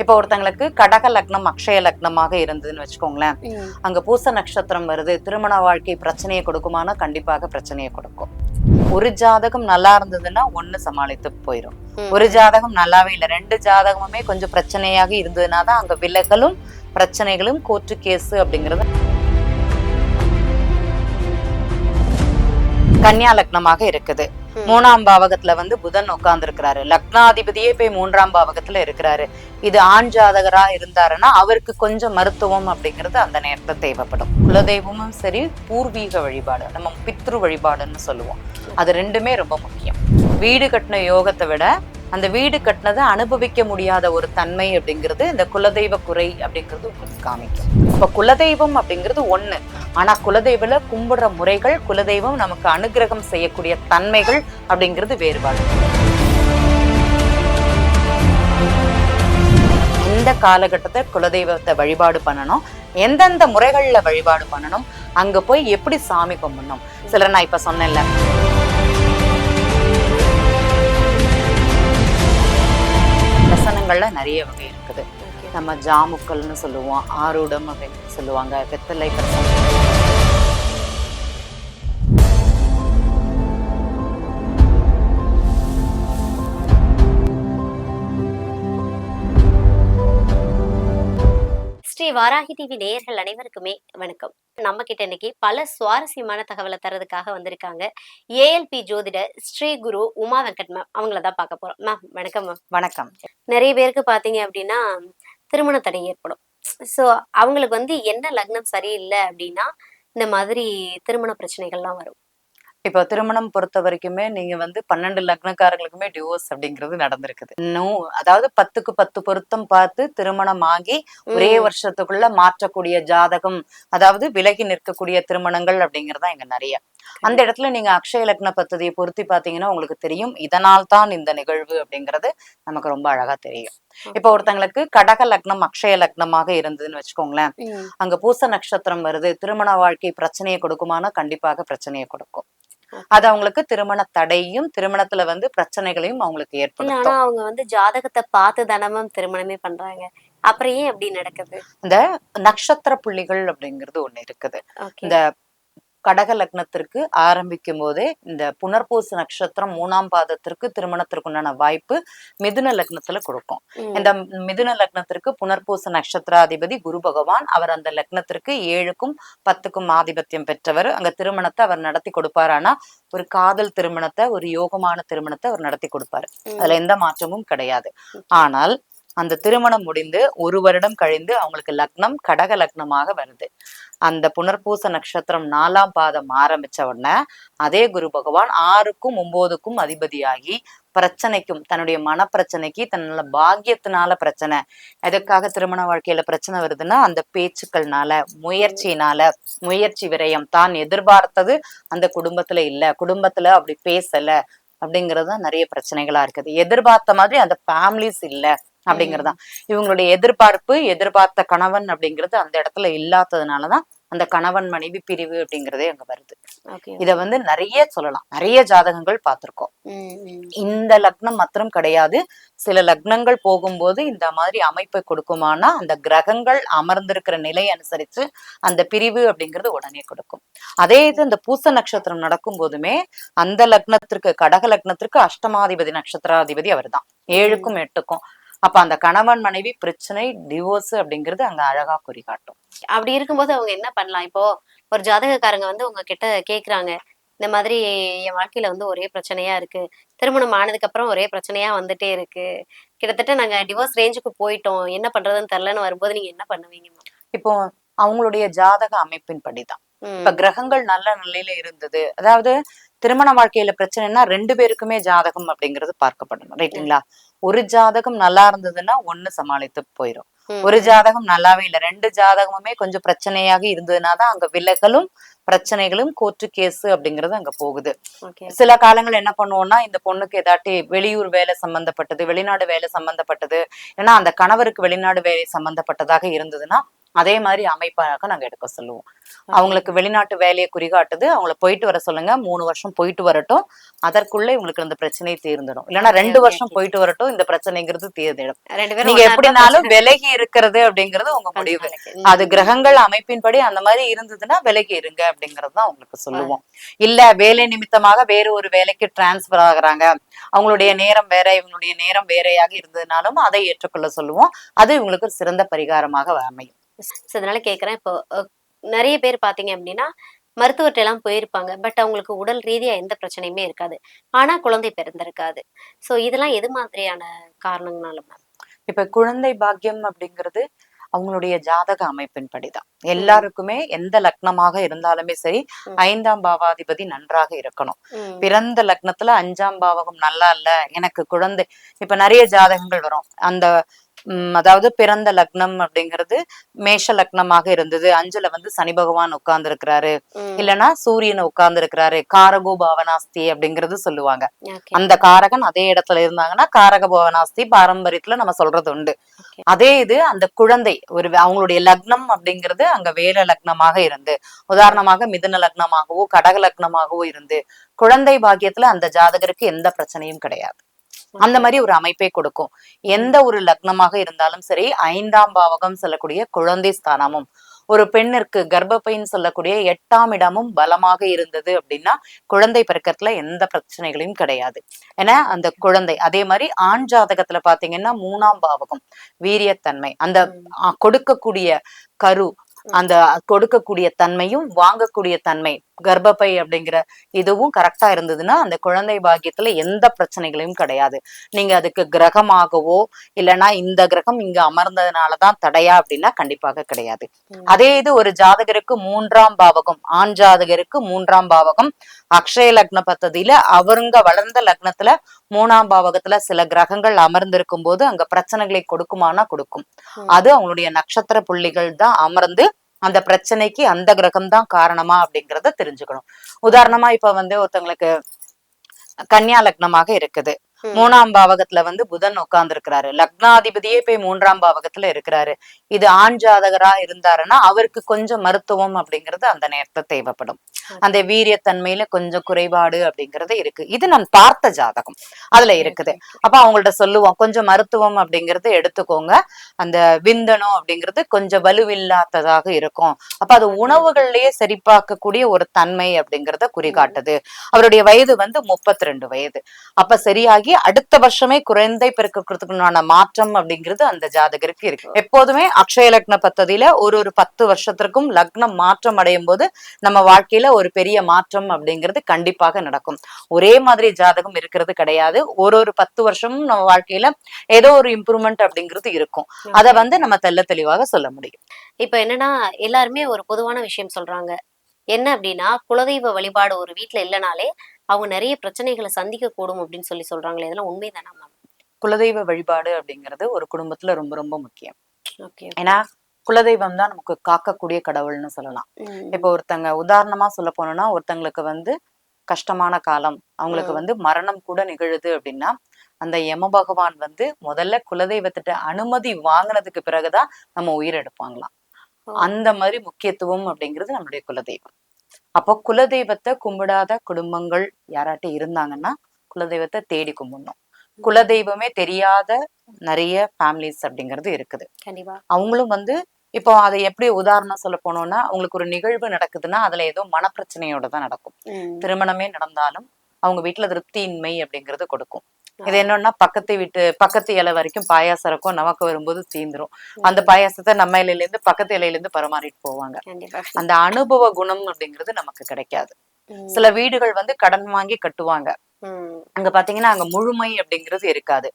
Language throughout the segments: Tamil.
இப்போ ஒருத்தங்களுக்கு கடக லக்னம் அக்ஷய லக்னமாக இருந்ததுன்னு வச்சுக்கோங்களேன். அங்க பூச நட்சத்திரம் வருது திருமண வாழ்க்கை பிரச்சனையை கொடுக்குமானா கண்டிப்பாக பிரச்சனையை கொடுக்கும் ஒரு ஜாதகம் நல்லா இருந்ததுன்னா ஒண்ணு சமாளித்து போயிடும். ஒரு ஜாதகம் நல்லாவே இல்லை ரெண்டு ஜாதகமுமே கொஞ்சம் பிரச்சனையாக இருந்ததுன்னா தான் அங்க விலகலும் பிரச்சனைகளும் கோர்ட்டு கேஸ் அப்படிங்கிறது கன்னியா லக்னமாக இருக்குது. மூணாம் பாவகத்துல வந்து புதன் உட்கார்ந்து இருக்கிறாரு லக்னாதிபதியே போய் மூன்றாம் பாவகத்துல இருக்கிறாரு. இது ஆண் ஜாதகரா இருந்தாருன்னா அவருக்கு கொஞ்சம் மருத்துவம் அப்படிங்கிறது அந்த நேரத்துல தேவைப்படும். குலதெய்வமும் சரி பூர்வீக வழிபாடு நம்ம பித்ரு வழிபாடுன்னு சொல்லுவோம். அது ரெண்டுமே ரொம்ப முக்கியம். வீடு கட்டின யோகத்தை விட அந்த வீடு கட்டினதை அனுபவிக்க முடியாத ஒரு தன்மை அப்படிங்கிறது இந்த குலதெய்வ குறை அப்படிங்கிறது காமிக்கும். இப்ப குலதெய்வம் அப்படிங்கிறது ஒண்ணு. ஆனா குலதெய்வில கும்பிடுற முறைகள் குலதெய்வம் நமக்கு அனுகிரகம் செய்யக்கூடிய தன்மைகள் அப்படிங்கிறது வேறுபாடு. எந்த காலகட்டத்தை குலதெய்வத்தை வழிபாடு பண்ணணும். எந்தெந்த முறைகள்ல வழிபாடு பண்ணணும்? அங்க போய் எப்படி சாமி கும்பிடணும்? சிலர் நான் இப்ப சொன்னேன்ல. ரசனங்கள்ல நிறைய வகை இருக்குது. நம்ம ஜாமுக்கல்னு சொல்லுவோம் ஆரூடம் அப்படின்னு சொல்லுவாங்க வெத்தலை ஸ்ரீ வாராகி டிவி நேயர்கள் அனைவருக்குமே வணக்கம். நம்ம கிட்ட இன்னைக்கு பல சுவாரஸ்யமான தகவலை தரதுக்காக வந்திருக்காங்க. ஏஎல்பி ஜோதிடர் ஸ்ரீ குரு உமா வெங்கட் மேம் அவங்கள தான் பார்க்க போறோம். மேம் வணக்கம் மேம் வணக்கம். நிறைய பேருக்கு பாத்தீங்க அப்படின்னா திருமண தடை ஏற்படும். ஸோ அவங்களுக்கு வந்து என்ன லக்னம் சரியில்லை அப்படின்னா இந்த மாதிரி திருமண பிரச்சனைகள்லாம் வரும். இப்போ திருமணம் பொறுத்த வரைக்குமே நீங்க வந்து பன்னெண்டு லக்னக்காரங்களுக்குமே டிவோர்ஸ் அப்படிங்கிறது நடந்திருக்குது. இன்னும் அதாவது பத்துக்கு பத்து பொருத்தம் பார்த்து திருமணம் ஆகி ஒரே. வருஷத்துக்குள்ள மாற்றக்கூடிய ஜாதகம் அதாவது விலகி நிற்கக்கூடிய திருமணங்கள் அப்படிங்கறதா இங்க நிறைய. அந்த இடத்துல நீங்க அக்ஷய லக்ன பத்ததியை பொருத்தி பாத்தீங்கன்னா உங்களுக்கு தெரியும். இதனால் தான் இந்த நிகழ்வு அப்படிங்கிறது நமக்கு ரொம்ப அழகா தெரியும். இப்போ ஒருத்தங்களுக்கு கடக லக்னம் அக்ஷய லக்னமாக இருந்ததுன்னு வச்சுக்கோங்களேன். அங்க பூச நட்சத்திரம் வருது. திருமண வாழ்க்கை பிரச்சனையை கொடுக்குமானா கண்டிப்பாக பிரச்சனையை கொடுக்கும். அது அவங்களுக்கு திருமண தடையும் திருமணத்துல வந்து பிரச்சனைகளையும் அவங்களுக்கு இல்ல ஆனா அவங்க வந்து ஜாதகத்தை பார்த்து தானமும் திருமணமே பண்றாங்க. அப்புறம் ஏன் அப்படி நடக்குது? இந்த நட்சத்திர புள்ளிகள் அப்படிங்கிறது ஒண்ணு இருக்குது. இந்த கடக லக்னத்திற்கு ஆரம்பிக்கும் போதே இந்த புனர்பூச நட்சத்திரம் மூணாம் பாதத்திற்கு திருமணத்திற்குண்டான வாய்ப்பு மிதுன லக்னத்துல கொடுக்கும். இந்த மிதுன லக்னத்திற்கு புனர்பூச நட்சத்திராதிபதி குரு பகவான் அவர் அந்த லக்னத்திற்கு ஏழுக்கும் பத்துக்கும் ஆதிபத்தியம் பெற்றவர். அங்க திருமணத்தை அவர் நடத்தி கொடுப்பார். ஆனா ஒரு காதல் திருமணத்தை ஒரு யோகமான திருமணத்தை அவர் நடத்தி கொடுப்பாரு. அதுல எந்த மாற்றமும் கிடையாது. ஆனால் அந்த திருமணம் முடிந்து ஒரு வருடம் கழிந்து அவங்களுக்கு லக்னம் கடக லக்னமாக வருது. அந்த புனர்பூச நட்சத்திரம் நாலாம் பாதம் ஆரம்பிச்ச உடனே அதே குரு பகவான் ஆறுக்கும் ஒன்பதுக்கும் அதிபதியாகி பிரச்சனைக்கும் தன்னுடைய மனப்பிரச்சனைக்கு தன்னோட பாக்கியத்தினால பிரச்சனை. எதுக்காக திருமண வாழ்க்கையில பிரச்சனை வருதுன்னா அந்த பேச்சுக்கள்னால முயற்சினால முயற்சி விரயம் தான் எதிர்பார்த்தது அந்த குடும்பத்துல இல்ல. குடும்பத்துல அப்படி பேசல அப்படிங்கிறதுதான் நிறைய பிரச்சனைகளா இருக்குது. எதிர்பார்த்த மாதிரி அந்த ஃபேமிலிஸ் இல்ல. அப்படிங்கறதுதான் இவங்களுடைய எதிர்பார்ப்பு எதிர்பார்த்த கணவன் அப்படிங்கிறது அந்த இடத்துல இல்லாததுனாலதான் அந்த கணவன் மனைவி பிரிவு அப்படிங்கறதே அங்க வருது. இத வந்து நிறைய சொல்லலாம். நிறைய ஜாதகங்கள் பார்த்திருக்கோம். இந்த லக்னம் மாத்திரம் கிடையாது. சில லக்னங்கள் போகும்போது இந்த மாதிரி அமைப்பை கொடுக்குமானா அந்த கிரகங்கள் அமர்ந்திருக்கிற நிலை அனுசரிச்சு அந்த பிரிவு அப்படிங்கிறது உடனே கொடுக்கும். அதே இது இந்த பூச நட்சத்திரம் நடக்கும் போதுமே அந்த லக்னத்திற்கு கடக லக்னத்திற்கு அஷ்டமாதிபதி நட்சத்திராதிபதி அவர்தான். ஏழுக்கும் எட்டுக்கும். அப்ப அந்த கணவன் மனைவி பிரச்சனை டிவோர்ஸ் அப்படிங்கிறது அங்க அழகா குறிகாட்டும். அப்படி இருக்கும்போது அவங்க என்ன பண்ணலாம்? இப்போ ஒரு ஜாதகக்காரங்க வந்து உங்ககிட்ட கேக்குறாங்க இந்த மாதிரி என் வாழ்க்கையில வந்து ஒரே பிரச்சனையா இருக்கு திருமணம் ஆனதுக்கு அப்புறம் ஒரே பிரச்சனையா வந்துட்டே இருக்கு கிட்டத்தட்ட நாங்க டிவோர்ஸ் ரேஞ்சுக்கு போயிட்டோம் என்ன பண்றதுன்னு தெரியலன்னு வரும்போது நீங்க என்ன பண்ணுவீங்க? இப்போ அவங்களுடைய ஜாதக அமைப்பின் படிதான். இப்ப கிரகங்கள் நல்ல நிலையில இருந்தது. அதாவது திருமண வாழ்க்கையில பிரச்சனைனா ரெண்டு பேருக்குமே ஜாதகம் அப்படிங்கிறது பார்க்கப்படணும் ரைட்டுங்களா ஒரு ஜாதகம் நல்லா இருந்ததுன்னா ஒண்ணு சமாளித்து போயிடும் ம், ஒரு ஜாதகம் நல்லாவே இல்ல. ரெண்டு ஜாதகமுமே கொஞ்சம் பிரச்சனையாக இருந்ததுன்னா தான் அங்க விலகலும் பிரச்சனைகளும் கோர்ட்டு கேஸ் அப்படிங்கிறது அங்க போகுது. சில காலங்கள் என்ன பண்ணுவோம்னா இந்த பொண்ணுக்கு ஏதாட்டி வெளியூர் வேலை சம்பந்தப்பட்டது வெளிநாடு வேலை சம்பந்தப்பட்டது ஏன்னா அந்த கணவருக்கு வெளிநாடு வேலை சம்பந்தப்பட்டதாக இருந்ததுன்னா அதே மாதிரி அமைப்பாக நாங்க எடுக்க சொல்லுவோம். அவங்களுக்கு வெளிநாட்டு வேலையை குறிகாட்டுது. அவங்கள போயிட்டு வர சொல்லுங்க. மூணு வருஷம் போயிட்டு வரட்டும். அதற்குள்ள இவங்களுக்கு அந்த பிரச்சனை தீர்ந்துடும். இல்லைன்னா ரெண்டு வருஷம். போயிட்டு வரட்டும். இந்த பிரச்சனைங்கிறது தீர்ந்திடும். நீங்க எப்படினாலும் விலகி இருக்கிறது அப்படிங்கிறது உங்க முடிவு. அது கிரகங்கள் அமைப்பின்படி அந்த மாதிரி இருந்ததுன்னா விலகி இருங்க அப்படிங்கறது தான் உங்களுக்கு சொல்லுவோம். இல்ல வேலை நிமித்தமாக வேறு ஒரு வேலைக்கு டிரான்ஸ்பர் ஆகுறாங்க. அவங்களுடைய நேரம் வேற இவங்களுடைய நேரம் வேறையாக இருந்ததுனாலும் அதை ஏற்றுக்கொள்ள சொல்லுவோம். அது இவங்களுக்கு ஒரு சிறந்த பரிகாரமாக அமையும். அதனால கேக்குறேன். இப்போ நிறைய பேர் பாத்தீங்க அப்படின்னா மருத்துவர்கிட்ட எல்லாம் போயிருப்பாங்க. பட் அவங்களுக்கு உடல் ரீதியா எந்த பிரச்சனையுமே இருக்காது. ஆனா குழந்தை பிறந்திருக்காது. சோ இதெல்லாம் எது மாதிரியான காரணங்களால மேம்? இப்ப குழந்தை பாக்கியம் அப்படிங்கிறது அவங்களுடைய ஜாதக அமைப்பின்படிதான் எல்லாருக்குமே எந்த லக்னமாக இருந்தாலுமே சரி. ஐந்தாம் பாவாதிபதி நன்றாக இருக்கணும். பிறந்த லக்னத்துல அஞ்சாம் பாவகம் நல்லா இல்ல எனக்கு குழந்தை. இப்ப நிறைய ஜாதகங்கள் வரும். அந்த அதாவது பிறந்த லக்னம் அப்படிங்கிறது மேஷ லக்னமாக இருந்தது அஞ்சுல வந்து சனி பகவான் உட்கார்ந்து இருக்கிறாரு. இல்லைன்னா சூரியன் உட்கார்ந்து இருக்கிறாரு காரகோ பாவனாஸ்தி அப்படிங்கிறது சொல்லுவாங்க. அந்த காரகன் அதே இடத்துல இருந்தாங்கன்னா காரக பவனாஸ்தி பாரம்பரியத்துல நம்ம சொல்றது உண்டு. அதே இது அந்த குழந்தை ஒரு அவங்களுடைய லக்னம் அப்படிங்கிறது அங்க வேற லக்னமாக இருந்து உதாரணமாக மிதுன லக்னமாகவோ கடக லக்னமாகவோ இருந்து குழந்தை பாக்கியத்துல அந்த ஜாதகருக்கு எந்த பிரச்சனையும் கிடையாது அந்த மாதிரி ஒரு அமைப்பை கொடுக்கும். எந்த ஒரு லக்னமாக இருந்தாலும் சரி ஐந்தாம் பாவகம் சொல்லக்கூடிய குழந்தை ஸ்தானமும் ஒரு பெண்ணிற்கு கர்ப்பப்பைன்னு சொல்லக்கூடிய எட்டாம் இடமும் பலமாக இருந்தது அப்படின்னா குழந்தை பிறக்கத்துல எந்த பிரச்சனைகளையும் கிடையாது. ஏன்னா அந்த குழந்தை. அதே மாதிரி ஆண் ஜாதகத்துல பாத்தீங்கன்னா மூணாம் பாவகம் வீரியத்தன்மை. அந்த கொடுக்கக்கூடிய கரு அந்த கொடுக்கக்கூடிய தன்மையும் வாங்கக்கூடிய தன்மை கர்ப்பப்பை அப்படிங்கிற இதுவும் கரெக்டா இருந்ததுன்னா அந்த குழந்தை பாக்கியத்துல எந்த பிரச்சனைகளையும் கிடையாது. நீங்க அதுக்கு கிரகமாகவோ இல்லைன்னா இந்த கிரகம் இங்க அமர்ந்ததுனாலதான் தடையா அப்படின்னா கண்டிப்பாக கிடையாது. அதே இது ஒரு ஜாதகருக்கு மூன்றாம் பாவகம் ஆண் ஜாதகருக்கு மூன்றாம் பாவகம் அக்ஷய லக்ன பத்ததியில அவருங்க வளர்ந்த லக்னத்துல மூணாம் பாவகத்துல சில கிரகங்கள் அமர்ந்திருக்கும் போது அங்க பிரச்சனைகளை கொடுக்குமானா கொடுக்கும். அது அவங்களுடைய நட்சத்திர புள்ளிகள் தான் அமர்ந்து அந்த பிரச்சனைக்கு அந்த கிரகம் தான் காரணமா அப்படிங்கிறத தெரிஞ்சுக்கணும். உதாரணமா இப்ப வந்து ஒருத்தவங்களுக்கு கன்னியா லக்னமாக இருக்குது. மூணாம் பாவகத்துல வந்து புதன் உட்கார்ந்து இருக்கிறாரு லக்னாதிபதியே போய் மூன்றாம் பாவகத்துல இருக்கிறாரு. இது ஆண் ஜாதகரா இருந்தாருன்னா அவருக்கு கொஞ்சம் மருத்துவம் அப்படிங்கிறது அந்த நேரத்துல தேவைப்படும். அந்த வீரியத்தன்மையில கொஞ்சம் குறைபாடு அப்படிங்கிறது இருக்கு. இது நான் பார்த்த ஜாதகம். அதுல இருக்குது. அப்ப அவங்கள்ட்ட சொல்லுவோம். கொஞ்சம் மருத்துவம் அப்படிங்கறது எடுத்துக்கோங்க. அந்த விந்தனம் அப்படிங்கிறது கொஞ்சம் வலுவில்லாததாக இருக்கும். அப்ப அது உணவுகள்லயே சரிபார்க்கக்கூடிய ஒரு தன்மை அப்படிங்கறத குறிகாட்டுது. அவருடைய வயது வந்து முப்பத்தி ரெண்டு வயது. அப்ப சரியாகி அடுத்த வருஷமே குழந்தை பிறக்கிறதுக்குண்டான மாற்றம் அப்படிங்கிறது அந்த ஜாதகருக்கு இருக்கு. எப்போதுமே அக்ஷய லக்ன பத்ததியில ஒரு ஒரு பத்து வருஷத்திற்கும் லக்னம் மாற்றம் அடையும் போது நம்ம வாழ்க்கையில ஒரு பெரிய மாற்றம் அப்படிங்கிறது கண்டிப்பாக நடக்கும். ஒரே மாதிரி ஜாதகம் இருக்கிறது கிடையாது. ஒரு ஒரு பத்து வருஷமும் நம்ம வாழ்க்கையில ஏதோ ஒரு இம்ப்ரூவ்மெண்ட் அப்படிங்கிறது இருக்கும். அத வந்து நம்ம தெள்ள தெளிவாக சொல்ல முடியும். இப்ப என்னன்னா எல்லாருமே ஒரு பொதுவான விஷயம் சொல்றாங்க. என்ன அப்படின்னா குலதெய்வ வழிபாடு ஒரு வீட்ல இல்லைனாலே அவங்க நிறைய பிரச்சனைகளை சந்திக்க கூடும் அப்படின்னு சொல்லி சொல்றாங்களே இதெல்லாம் உண்மைதானா மேம்? குலதெய்வ வழிபாடு அப்படிங்கிறது ஒரு குடும்பத்துல ரொம்ப ரொம்ப முக்கியம். ஓகே ஏன்னா குலதெய்வம் தான் நமக்கு காக்கக்கூடிய கடவுள்னு சொல்லலாம். இப்போ ஒருத்தங்க உதாரணமா சொல்ல போனோம்னா ஒருத்தங்களுக்கு வந்து கஷ்டமான காலம் அவங்களுக்கு. வந்து மரணம் கூட நிகழுது அப்படின்னா அந்த யம பகவான் வந்து முதல்ல குலதெய்வத்திட்ட அனுமதி வாங்கினதுக்கு பிறகுதான் நம்ம உயிர் எடுப்பாங்களாம். அந்த மாதிரி முக்கியத்துவம் அப்படிங்கிறது நம்மளுடைய குலதெய்வம். அப்போ குலதெய்வத்தை கும்பிடாத குடும்பங்கள் யாராட்டி இருந்தாங்கன்னா குலதெய்வத்தை தேடி கும்பிடணும். குலதெய்வமே தெரியாத நிறைய ஃபேமிலிஸ் அப்படிங்கிறது இருக்குது. கண்டிப்பா. அவங்களும் வந்து இப்போ அதை எப்படி உதாரணம் சொல்ல போனோம்னா அவங்களுக்கு ஒரு நிகழ்வு நடக்குதுன்னா அதுல ஏதோ மனப்பிரச்சனையோட தான் நடக்கும். திருமணமே நடந்தாலும் அவங்க வீட்டுல திருப்தியின்மை அப்படிங்கிறது கொடுக்கும். இது என்னன்னா பக்கத்து வீட்டு பக்கத்து இலை வரைக்கும் பாயாசம் இருக்கும் நமக்கு வரும்போது தீந்துரும். அந்த பாயாசத்தை நம்ம இலையில இருந்து பக்கத்து இலையில இருந்து பரிமாறிட்டு போவாங்க. அந்த அனுபவ குணம் அப்படிங்கிறது நமக்கு கிடைக்காது. சில வீடுகள் வந்து கடன் வாங்கி கட்டுவாங்க. அங்க பாத்தீங்கன்னா அங்க முழுமை அப்படிங்கிறது இருக்காது.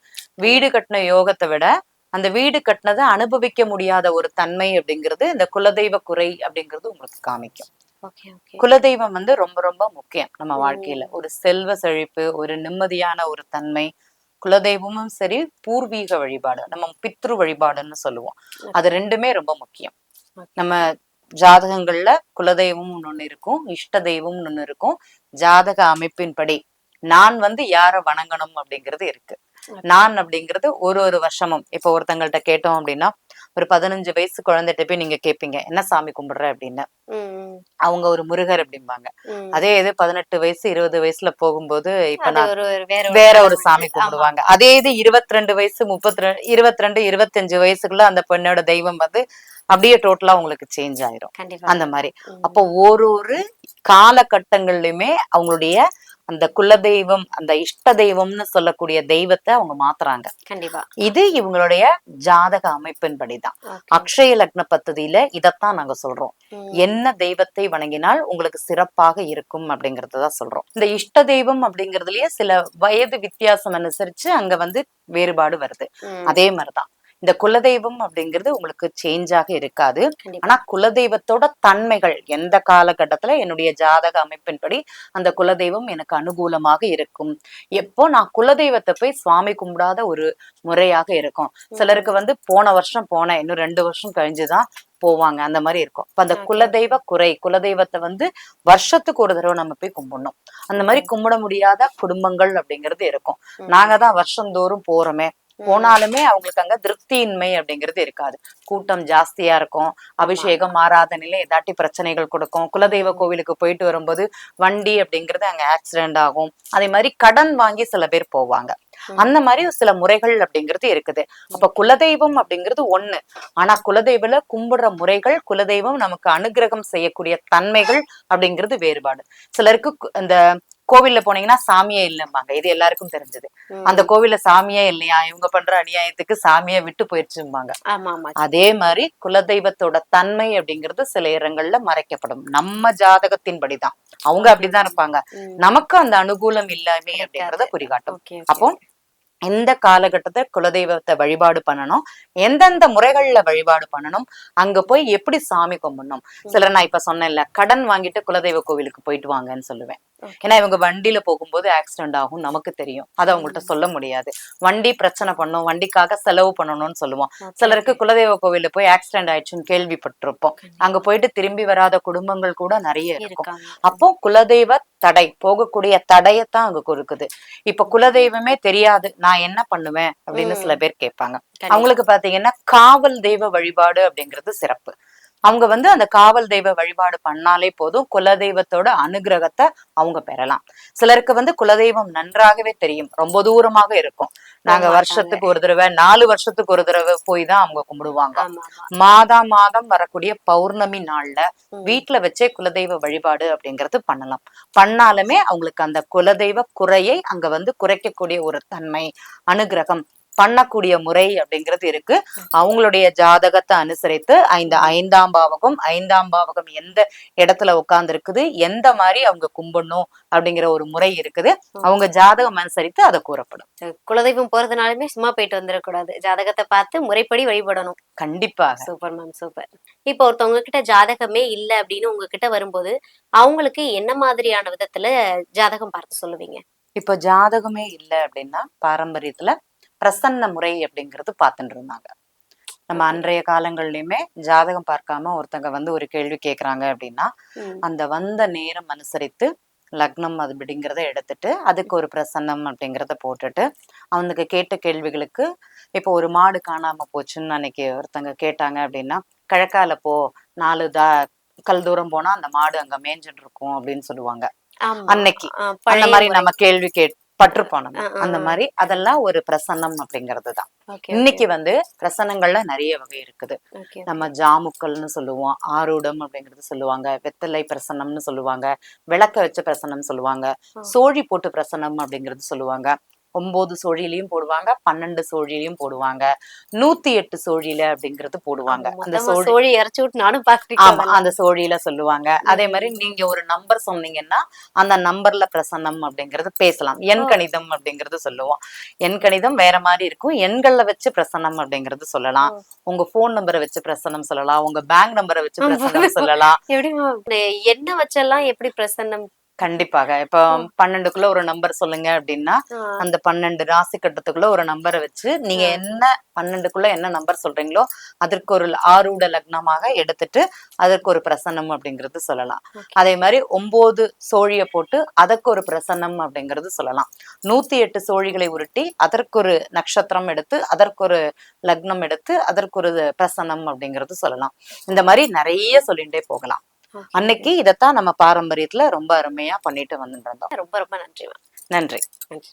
வீடு கட்டின யோகத்தை விட அந்த வீடு கட்டினதை அனுபவிக்க முடியாத ஒரு தன்மை அப்படிங்கிறது இந்த குலதெய்வ குறை அப்படிங்கிறது உங்களுக்கு காமிக்கும். குலதெய்வம் வந்து ரொம்ப ரொம்ப முக்கியம் நம்ம. வாழ்க்கையில. ஒரு செல்வ செழிப்பு ஒரு நிம்மதியான ஒரு தன்மை. குலதெய்வமும் சரி பூர்வீக வழிபாடு நம்ம பித்ரு வழிபாடுன்னு சொல்லுவோம். அது ரெண்டுமே ரொம்ப முக்கியம். நம்ம ஜாதகங்கள்ல குலதெய்வம் ஒண்ணு இருக்கும் இஷ்ட தெய்வம் ஒண்ணு இருக்கும். ஜாதக அமைப்பின்படி நான் வந்து யார வணங்கணும் அப்படிங்கிறது இருக்கு. நான் அப்படிங்கிறது ஒரு ஒரு வருஷமும். இப்ப ஒருத்தங்கள்ட்ட கேட்டோம் அப்படின்னா ஒரு பதினஞ்சு வயசு குழந்தைகிட்ட போய் நீங்க கேட்பீங்க என்ன சாமி கும்பிடுற அப்படின்னு அவங்க ஒரு முருகர் அப்படிம்பாங்க. அதே இது பதினெட்டு வயசு இருபது வயசுல போகும்போது இப்ப நான் வேற ஒரு. சாமி. கும்பிடுவாங்க அதே இது இருபத்தி ரெண்டு வயசு முப்பத்தி ரெண்டு இருபத்தி ரெண்டு இருபத்தஞ்சு வயசுக்குள்ள அந்த பெண்ணோட தெய்வம் வந்து அப்படியே டோட்டலா உங்களுக்கு சேஞ்ச் ஆயிரும் அந்த மாதிரி. அப்போ ஒரு ஒரு காலகட்டங்கள்லயுமே அவங்களுடைய அந்த குலதெய்வம் அந்த இஷ்ட தெய்வம்னு சொல்லக்கூடிய தெய்வத்தை அவங்க மாத்துறாங்க. கண்டிப்பா. இது இவங்களுடைய ஜாதக அமைப்பின்படிதான். அக்ஷய லக்ன பத்ததியில இதத்தான் நாங்க சொல்றோம். என்ன தெய்வத்தை வணங்கினால் உங்களுக்கு சிறப்பாக இருக்கும் அப்படிங்கறதுதான் சொல்றோம். இந்த இஷ்ட தெய்வம் அப்படிங்கறதுலயே சில வயது வித்தியாசம் அனுசரிச்சு அங்க வந்து வேறுபாடு வருது. அதே மாதிரிதான். இந்த குலதெய்வம் அப்படிங்கிறது உங்களுக்கு சேஞ்சாக இருக்காது. ஆனா குலதெய்வத்தோட தன்மைகள் எந்த காலகட்டத்துல என்னுடைய ஜாதக அமைப்பின்படி அந்த குலதெய்வம் எனக்கு அனுகூலமாக இருக்கும். எப்போ நான் குலதெய்வத்தை போய் சுவாமி கும்பிடாத ஒரு முறையாக இருக்கும். சிலருக்கு வந்து போன வருஷம் போனேன் இன்னும் ரெண்டு வருஷம் கழிஞ்சுதான் போவாங்க அந்த மாதிரி இருக்கும். இப்ப அந்த. குலதெய்வ குறை குலதெய்வத்தை வந்து வருஷத்துக்கு ஒரு தடவை நம்ம போய் கும்பிடணும். அந்த மாதிரி கும்பிட முடியாத குடும்பங்கள் அப்படிங்கிறது இருக்கும். நாங்க தான் வருஷந்தோறும் போறோமே போனாலுமே அவங்களுக்கு அங்க திருப்தியின்மை அப்படிங்கிறது இருக்காது. கூட்டம் ஜாஸ்தியா இருக்கும். அபிஷேகம் ஆராதனையில ஏதாட்டி பிரச்சனைகள் கொடுக்கும். குலதெய்வ கோவிலுக்கு போயிட்டு வரும்போது வண்டி அப்படிங்கிறது அங்க ஆக்சிடென்ட் ஆகும். அதே மாதிரி கடன் வாங்கி சில பேர் போவாங்க. அந்த மாதிரி சில முறைகள் அப்படிங்கிறது இருக்குது. அப்ப குலதெய்வம் அப்படிங்கிறது ஒண்ணு. ஆனா குலதெய்வல கும்பிடுற முறைகள் குலதெய்வம் நமக்கு அனுகிரகம் செய்யக்கூடிய தன்மைகள் அப்படிங்கிறது வேறுபாடு. சிலருக்கு இந்த கோவில்ல போனீங்கன்னா சாமியே இல்லம்பாங்க. இது எல்லாருக்கும் தெரிஞ்சது. அந்த கோவில்ல சாமியே இல்லையா? இவங்க பண்ற அநியாயத்துக்கு சாமியை விட்டு போயிடுச்சும்பாங்க. அதே மாதிரி குலதெய்வத்தோட தன்மை அப்படிங்கிறது சில இடங்கள்ல மறைக்கப்படும். நம்ம ஜாதகத்தின்படிதான். அவங்க அப்படிதான் இருப்பாங்க. நமக்கு அந்த அனுகூலம் இல்லாமே அப்படிங்கறத குறிகாட்டும். அப்போ எந்த காலகட்டத்தை குலதெய்வத்தை வழிபாடு பண்ணணும்? எந்தெந்த முறைகள்ல வழிபாடு பண்ணணும்? அங்க போய் எப்படி சாமி கும்பிடணும்? சிலர் நான் இப்ப சொன்னேன்ல கடன் வாங்கிட்டு குலதெய்வ கோவிலுக்கு போயிட்டு வாங்கன்னு சொல்லுவேன். ஏன்னா இவங்க வண்டியில போகும்போது ஆக்சிடென்ட் ஆகும் நமக்கு தெரியும். அதை அவங்கள்ட்ட சொல்ல முடியாது. வண்டி பிரச்சனை பண்ணும் வண்டிக்காக செலவு பண்ணணும்னு சொல்லுவோம். சிலருக்கு குலதெய்வ கோவில்ல போய் ஆக்சிடென்ட் ஆயிடுச்சுன்னு கேள்விப்பட்டிருப்போம். அங்க போயிட்டு திரும்பி வராத குடும்பங்கள் கூட நிறைய இருக்கும். அப்போ குலதெய்வ தடை போகக்கூடிய தடையத்தான் அங்க கொடுக்குது. இப்ப குலதெய்வமே தெரியாது நான் என்ன பண்ணுவேன் அப்படின்னு. சில பேர் கேட்பாங்க. அவங்களுக்கு பாத்தீங்கன்னா காவல் தெய்வ வழிபாடு அப்படிங்கிறது சிறப்பு. அவங்க வந்து அந்த காவல் தெய்வ வழிபாடு பண்ணாலே போதும். குலதெய்வத்தோட அனுகிரகத்தை அவங்க பெறலாம். சிலருக்கு வந்து குலதெய்வம் நன்றாகவே தெரியும். ரொம்ப தூரமாக இருக்கும். நாங்க. வருஷத்துக்கு ஒரு தடவை நாலு வருஷத்துக்கு ஒரு தடவை போய் தான் அவங்க கும்பிடுவாங்க. மாதா மாதம் வரக்கூடிய பௌர்ணமி நாள்ல ம். வீட்ல வச்சே குலதெய்வ வழிபாடு அப்படிங்கிறது பண்ணலாம். பண்ணாலுமே அவங்களுக்கு அந்த குலதெய்வ குறையை அங்க வந்து குறைக்கக்கூடிய ஒரு தன்மை அனுகிரகம் பண்ணக்கூடிய முறை அப்படிங்கிறது இருக்கு. அவங்களுடைய ஜாதகத்தை அனுசரித்து ஐந்து ஐந்தாம் பாவகம் ஐந்தாம் பாவகம் எந்த இடத்துல உட்கார்ந்து இருக்குது எந்த மாதிரி அவங்க கும்பிடணும் அப்படிங்கிற ஒரு முறை இருக்குது. அவங்க ஜாதகம் அனுசரித்து அதை கூறப்படும். குலதெய்வம் போறதுனாலுமே சும்மா போயிட்டு வந்துடக்கூடாது. ஜாதகத்தை பார்த்து முறைப்படி வழிபடணும். கண்டிப்பாக. Super ma'am super. இப்போ ஒருத்தவங்க கிட்ட ஜாதகமே இல்ல அப்படின்னு உங்ககிட்ட வரும்போது அவங்களுக்கு என்ன மாதிரியான விதத்துல ஜாதகம் பார்த்து சொல்லுவீங்க? இப்போ ஜாதகமே இல்லை அப்படின்னா பாரம்பரியத்துல பிரசன்ன முறை அப்படிங்கிறது பார்த்துட்டு இருந்தாங்க நம்ம. அன்றைய காலங்கள்லயுமே ஜாதகம் பார்க்காம ஒருத்தங்க வந்து ஒரு கேள்வி கேக்குறாங்க அப்படின்னா. அந்த வந்த நேரம் அனுசரித்து லக்னம் அது அப்படிங்கிறத எடுத்துட்டு அதுக்கு ஒரு பிரசன்னம் அப்படிங்கிறத போட்டுட்டு அவனுக்கு கேட்ட கேள்விகளுக்கு இப்போ ஒரு மாடு காணாம போச்சுன்னு அன்னைக்கு ஒருத்தங்க கேட்டாங்க அப்படின்னா கிழக்கால போ நாலு தா கல் தூரம் போனா அந்த மாடு அங்க மேய்ஞ்சிட்டு இருக்கும் அப்படின்னு சொல்லுவாங்க. அன்னைக்கு அந்த மாதிரி. நம்ம கேள்வி கேட் பட்டிருப்போம் நம்ம அந்த. மாதிரி அதெல்லாம் ஒரு பிரசன்னம் அப்படிங்கிறது தான் இன்னைக்கு வந்து பிரசன்னங்கள்ல நிறைய வகை இருக்குது. நம்ம ஜாமுக்கல்னு சொல்லுவோம் ஆரூடம் அப்படிங்கிறது சொல்லுவாங்க வெத்தலை பிரசன்னம்னு சொல்லுவாங்க விளக்க வச்ச பிரசன்னம் சொல்லுவாங்க. சோழி போட்டு பிரசன்னம் அப்படிங்கிறது சொல்லுவாங்க ஒன்பது சோழிலையும் போடுவாங்க பன்னெண்டு சோழிலையும் போடுவாங்க. நூத்தி எட்டு சோழில அப்படிங்கிறது போடுவாங்க. அந்த சோழி இறச்சி விட்டு நானும் ஆமா அந்த சோழியில சொல்லுவாங்க. அதே மாதிரி நீங்க ஒரு நம்பர் சொன்னீங்கன்னா அந்த நம்பர்ல பிரசன்னம் அப்படிங்கிறது பேசலாம். எண். கணிதம் அப்படிங்கிறது சொல்லுவோம். எண் கணிதம் வேற மாதிரி இருக்கும். எண்கள்ல வச்சு பிரசன்னம் அப்படிங்கிறது சொல்லலாம். உங்க போன் நம்பரை வச்சு பிரசன்னம் சொல்லலாம். உங்க பேங்க் நம்பரை வச்சு. பிரசன்னம் சொல்லலாம். எப்படி எண்ணெய் வச்செல்லாம் எப்படி பிரசன்னம் கண்டிப்பாக. இப்போ பன்னெண்டுக்குள்ள ஒரு நம்பர் சொல்லுங்க அப்படின்னா அந்த பன்னெண்டு ராசி கட்டத்துக்குள்ள ஒரு நம்பரை வச்சு நீங்க என்ன பன்னெண்டுக்குள்ள என்ன நம்பர் சொல்றீங்களோ அதற்கு ஒரு ஆரூட லக்னமாக எடுத்துட்டு அதற்கு ஒரு பிரசன்னம் அப்படிங்கிறது சொல்லலாம். அதே மாதிரி ஒன்பது சோழிய போட்டு அதற்கு ஒரு பிரசன்னம் அப்படிங்கிறது சொல்லலாம். நூத்தி எட்டு சோழிகளை உருட்டி அதற்கு ஒரு நட்சத்திரம் எடுத்து அதற்கு ஒரு லக்னம் எடுத்து அதற்கு ஒரு பிரசன்னம் அப்படிங்கிறது சொல்லலாம். இந்த மாதிரி நிறைய சொல்லிட்டே போகலாம். அன்னைக்கு இதைத்தான் நம்ம பாரம்பரியத்துல ரொம்ப அருமையா பண்ணிட்டு வந்துட்டு இருந்தோம். ரொம்ப ரொம்ப நன்றி நன்றி. நன்றி.